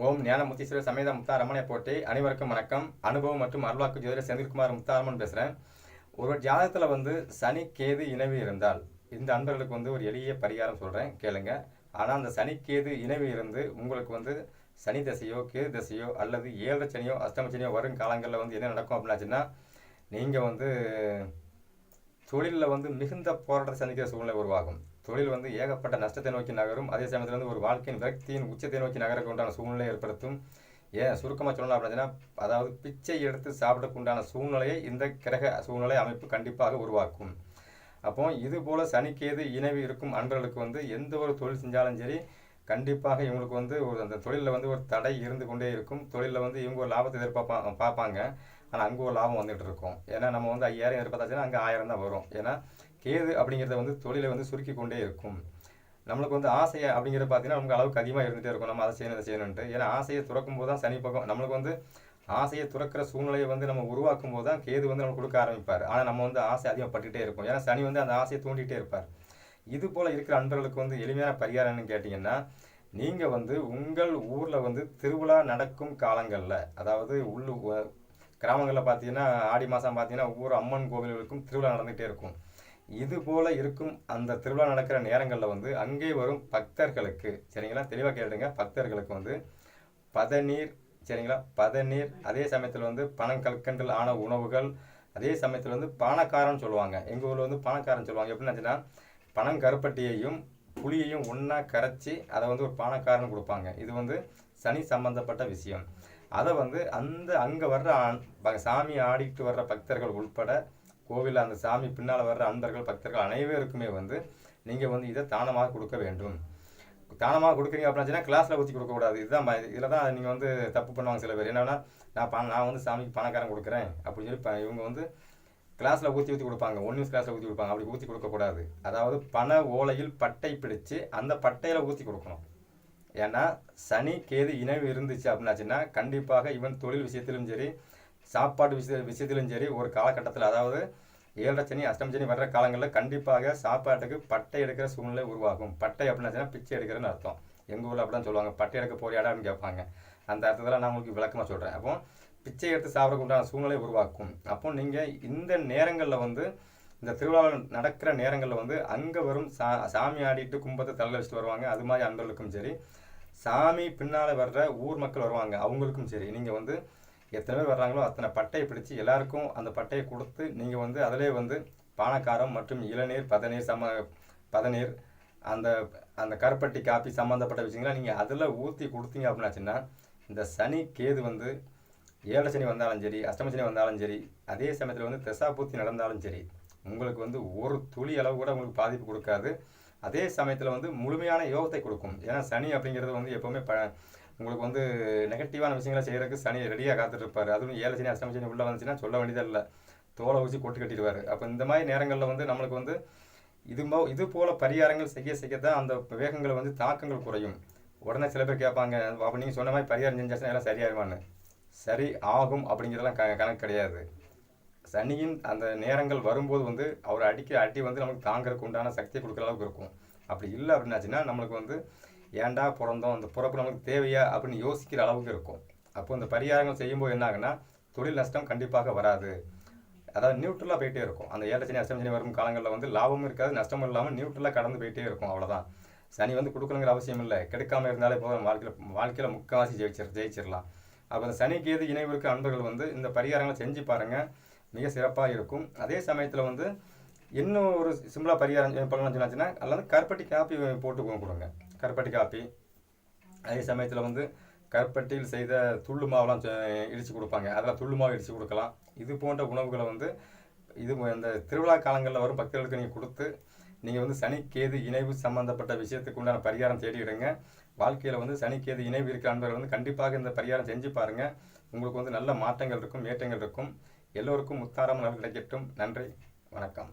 ஓம் ஞானமுத்தீஸ்வரர் சமேத முத்தாரம்மனை போட்டி அனைவருக்கும் வணக்கம். அனுபவம் மற்றும் அருள்வாக்கு ஜோதிடர் செந்தில்குமார் முத்தாரம்மன் பேசுகிறேன் ஒரு ஜாதகத்தில் வந்து சனி கேது இணைவு இருந்தால் இந்த அன்பர்களுக்கு வந்து ஒரு எளிய பரிகாரம் சொல்கிறேன் கேளுங்க. ஆனால் அந்த சனி கேது இணைவு இருந்து உங்களுக்கு வந்து சனி தசையோ கேது தசையோ அல்லது ஏழரை சனியோ அஷ்டம சனியோ வரும் காலங்களில் வந்து என்ன நடக்கும் அப்படின்னாச்சுன்னா நீங்கள் வந்து தொழிலில் வந்து மிகுந்த போராட்டத்தை சந்திக்கிற சூழ்நிலை உருவாகும். தொழில் வந்து ஏகப்பட்ட நஷ்டத்தை நோக்கி நகரும். அதே சமயத்தில் வந்து ஒரு வாழ்க்கையின் விரக்தியின் உச்சத்தை நோக்கி நகரக்கு உண்டான சூழ்நிலை ஏற்படுத்தும். ஏன் சுருக்கமாக சொல்லணும் அப்படின்னா அதாவது பிச்சை எடுத்து சாப்பிடக்கு உண்டான சூழ்நிலையை இந்த கிரக சூழ்நிலை அமைப்பு கண்டிப்பாக உருவாக்கும். அப்போ இது போல் சனிக்கேது இணைவு இருக்கும் அன்பர்களுக்கு வந்து எந்த ஒரு தொழில் செஞ்சாலும் சரி கண்டிப்பாக இவங்களுக்கு வந்து ஒரு அந்த தொழிலில் வந்து ஒரு தடை இருந்து கொண்டே இருக்கும். தொழிலில் வந்து இவங்க ஒரு லாபத்தை எதிர்பார்ப்பா பார்ப்பாங்க. ஆனால் அங்கே ஒரு லாபம் வந்துகிட்டு இருக்கும். ஏன்னா நம்ம வந்து ஐயாயிரம் எதிர்பார்த்தாச்சுன்னா அங்கே ஆயிரம் தான் வரும். ஏன்னா கேது அப்படிங்கிறத வந்து தொழிலை வந்து சுருக்கி கொண்டே இருக்கும். நம்மளுக்கு வந்து ஆசை அப்படிங்கிறத பார்த்தீங்கன்னா நமக்கு அளவுக்கு அதிகமாக இருந்துகிட்டே இருக்கும். நம்ம அதை செய்யணும் இதை செய்யணுன்ட்டு ஏன்னா ஆசையை துறக்கும் போது தான் சனி பக்கம் நம்மளுக்கு வந்து ஆசையை துறக்கிற சூழ்நிலையை வந்து நம்ம உருவாக்கும் போது தான் கேது வந்து நம்ம கொடுக்க ஆரம்பிப்பார். ஆனால் நம்ம வந்து ஆசை அதிகப்பட்டுகிட்டே இருக்கும். ஏன்னா சனி வந்து அந்த ஆசையை தூண்டிகிட்டே இருப்பார். இது போல் இருக்கிற அன்பர்களுக்கு வந்து எளிமையான பரிகாரம்னு கேட்டிங்கன்னா நீங்கள் வந்து உங்கள் ஊரில் வந்து திருவிழா நடக்கும் காலங்களில் அதாவது உள்ளு கிராமங்களில் பார்த்தீங்கன்னா ஆடி மாதம் பார்த்தீங்கன்னா ஒவ்வொரு அம்மன் கோவில்களுக்கும் திருவிழா நடந்துகிட்டே இருக்கும். இது போல இருக்கும் அந்த திருவிழா நடக்கிற நேரங்களில் வந்து அங்கே வரும் பக்தர்களுக்கு சரிங்களா? தெளிவாக கேளுங்க. பக்தர்களுக்கு வந்து பதநீர் சரிங்களா? பதநீர் அதே சமயத்தில் வந்து பணம் கற்கண்டில் ஆன உணவுகள் அதே சமயத்தில் வந்து பணக்காரன் சொல்லுவாங்க. எங்கள் ஊரில் வந்து பானக்காரன் சொல்லுவாங்க. எப்படின்னு பணம் கருப்பட்டியையும் புளியையும் ஒன்றா கரைச்சி அதை வந்து ஒரு பானக்காரன் கொடுப்பாங்க. இது வந்து சனி சம்பந்தப்பட்ட விஷயம். அதை வந்து அந்த அங்கே வர்ற சாமி ஆடிட்டு வர்ற பக்தர்கள் உள்பட கோவிலில் அந்த சாமி பின்னால் வர்ற அன்பர்கள் பக்தர்கள் அனைவருக்குமே வந்து நீங்கள் வந்து இதை தானமாக கொடுக்க வேண்டும். தானமாக கொடுக்குறீங்க அப்படின்னா கிளாஸில் ஊற்றி கொடுக்கக்கூடாது இதுதான் இதில் தான் நீங்கள் வந்து தப்பு பண்ணுவாங்க சில பேர். என்னென்னா நான் பணம் நான் வந்து சாமிக்கு பணக்காரன் கொடுக்குறேன் அப்படின்னு சொல்லி இவங்க வந்து கிளாஸில் ஊற்றி ஊற்றி கொடுப்பாங்க. ஒன் நியூஸ் கிளாஸில் ஊற்றி கொடுப்பாங்க. அப்படி ஊற்றி கொடுக்கக்கூடாது அதாவது பண ஓலையில் பட்டை பிடிச்சு அந்த பட்டையில் ஊற்றி கொடுக்கணும். ஏன்னா சனி கேது இணைவு இருந்துச்சு அப்படின்னாச்சுன்னா கண்டிப்பாக இவன் தொழில் விஷயத்திலும் சரி சாப்பாடு விஷய விஷயத்திலும் சரி ஒரு காலகட்டத்தில் அதாவது ஏழரை சனி அஷ்டம் சனி வர்ற காலங்களில் கண்டிப்பாக சாப்பாட்டுக்கு பட்டை எடுக்கிற சூழ்நிலை உருவாகும். பட்டை அப்படின்னா பிச்சை எடுக்கிறன்னு அர்த்தம். எங்கள் ஊரில் அப்படி சொல்லுவாங்க. பட்டை எடுக்க போறியாடான்னு கேட்பாங்க. அந்த அர்த்தத்தில் நான் உங்களுக்கு விளக்கமாக சொல்கிறேன் அப்போ பிச்சை எடுத்து சாப்பிடக்கு உண்டான சூழ்நிலை உருவாக்கும். அப்போ நீங்கள் இந்த நேரங்களில் வந்து இந்த திருவிழாவில் நடக்கிற நேரங்களில் வந்து அங்கே வரும் சா சாமி ஆடிட்டு கும்பத்தை தள்ள வச்சுட்டு வருவாங்க. அது மாதிரி அன்பர்களுக்கும் சரி. சாமி பின்னால் வர்ற ஊர் மக்கள் வருவாங்க. அவங்களுக்கும் சரி. நீங்கள் வந்து எத்தனை பேர் வர்றாங்களோ அத்தனை பட்டையை பிடிச்சி எல்லாருக்கும் அந்த பட்டையை கொடுத்து நீங்கள் வந்து அதிலே வந்து பானக்காரம் மற்றும் இளநீர் பதநீர் சம பதநீர் அந்த அந்த கருப்பட்டி காப்பி சம்மந்தப்பட்ட விஷயங்களை நீங்கள் அதில் ஊற்றி கொடுத்தீங்க அப்படின்னாச்சுன்னா இந்த சனி கேது வந்து ஏழை சனி வந்தாலும் சரி அஷ்டம சனி வந்தாலும் சரி அதே சமயத்தில் வந்து தெசாபூத்தி நடந்தாலும் சரி உங்களுக்கு வந்து ஒரு துளி அளவு கூட உங்களுக்கு பாதிப்பு கொடுக்காது. அதே சமயத்தில் வந்து முழுமையான யோகத்தை கொடுக்கும். ஏன்னா சனி அப்படிங்கிறது வந்து எப்போவுமே ப உங்களுக்கு வந்து நெகட்டிவான விஷயங்களை செய்கிறதுக்கு சனி ரெடியாக காத்துட்டு இருப்பார் அதுவும் ஏழை சனி அஷ்டம சனி உள்ளே வந்துச்சுன்னா சொல்ல வேண்டியதே இல்லை. தோலை ஊசி கொட்டு கட்டிடுவார். அப்போ இந்த மாதிரி நேரங்களில் வந்து நம்மளுக்கு வந்து இது இது போல் பரிகாரங்கள் செய்ய செய்ய தான் அந்த வேகங்களை வந்து தாக்கங்கள் குறையும். உடனே சில பேர் கேட்பாங்க அப்போ நீங்கள் சொன்ன மாதிரி பரிகாரம் செஞ்சாச்சுன்னா எல்லாம் சரியாயிருவான்னு சரி ஆகும் அப்படிங்கிறதெல்லாம் க கணக்கு கிடையாது. சனியின் அந்த நேரங்கள் வரும்போது வந்து அவர் அடிக்க அடி வந்து நமக்கு தாங்கிறதுக்கு உண்டான சக்தியை கொடுக்குற அளவுக்கு இருக்கும். அப்படி இல்லை அப்படின்னாச்சுன்னா நம்மளுக்கு வந்து ஏன்டா பிறந்தோம்? அந்த பிறப்பு நமக்கு தேவையா? அப்படின்னு யோசிக்கிற அளவுக்கு இருக்கும். அப்போ இந்த பரிகாரங்கள் செய்யும்போது என்ன ஆகுனா தொழில் நஷ்டம் கண்டிப்பாக வராது. அதாவது நியூட்ரலாக போயிட்டே இருக்கும். அந்த ஏழை சனி அஷ்டம் சனி வரும் காலங்களில் வந்து லாபமும் இருக்காது நஷ்டமும் இல்லாமல் நியூட்ரலாக கடந்து போயிட்டே இருக்கும் அவ்வளோதான் சனி வந்து கொடுக்கணுங்கிற அவசியம் இல்லை. கிடைக்காம இருந்தாலே போதும். வாழ்க்கையில் வாழ்க்கையில் முக்கால்வாசி ஜெயிச்சிரு ஜெயிச்சிடலாம் அப்போ அந்த சனி கேது இணைவிற்கு அன்பர்கள் வந்து இந்த பரிகாரங்களை செஞ்சு பாருங்கள் மிக சிறப்பாக இருக்கும். அதே சமயத்தில் வந்து இன்னும் ஒரு சிம்பிளாக பரிகாரம் பண்ணலாம் சொன்னாச்சுன்னா அல்லது கருப்பட்டி காப்பி போட்டு கொடுங்க. கருப்பட்டி காப்பி. அதே சமயத்தில் வந்து கருப்பட்டியில் செய்த துள்ளு மாவுலாம் இடித்து கொடுப்பாங்க. அதெல்லாம் துள்ளு மாவு இடித்து கொடுக்கலாம். இது போன்ற உணவுகளை வந்து இது இந்த திருவிழா காலங்களில் வரும் பக்தர்களுக்கு நீங்கள் கொடுத்து நீங்கள் வந்து சனிக்கேது இணைவு சம்மந்தப்பட்ட விஷயத்துக்கு உண்டான பரிகாரம் தேடிடுங்க. வாழ்க்கையில் வந்து சனிக்கேது இணைவு இருக்கிற அன்பர்கள் வந்து கண்டிப்பாக இந்த பரிகாரம் செஞ்சு பாருங்கள் உங்களுக்கு வந்து நல்ல மாற்றங்கள் இருக்கும் ஏற்றங்கள் இருக்கும். எல்லோருக்கும் முத்தாரம் நல் கிடைக்கட்டும். நன்றி வணக்கம்.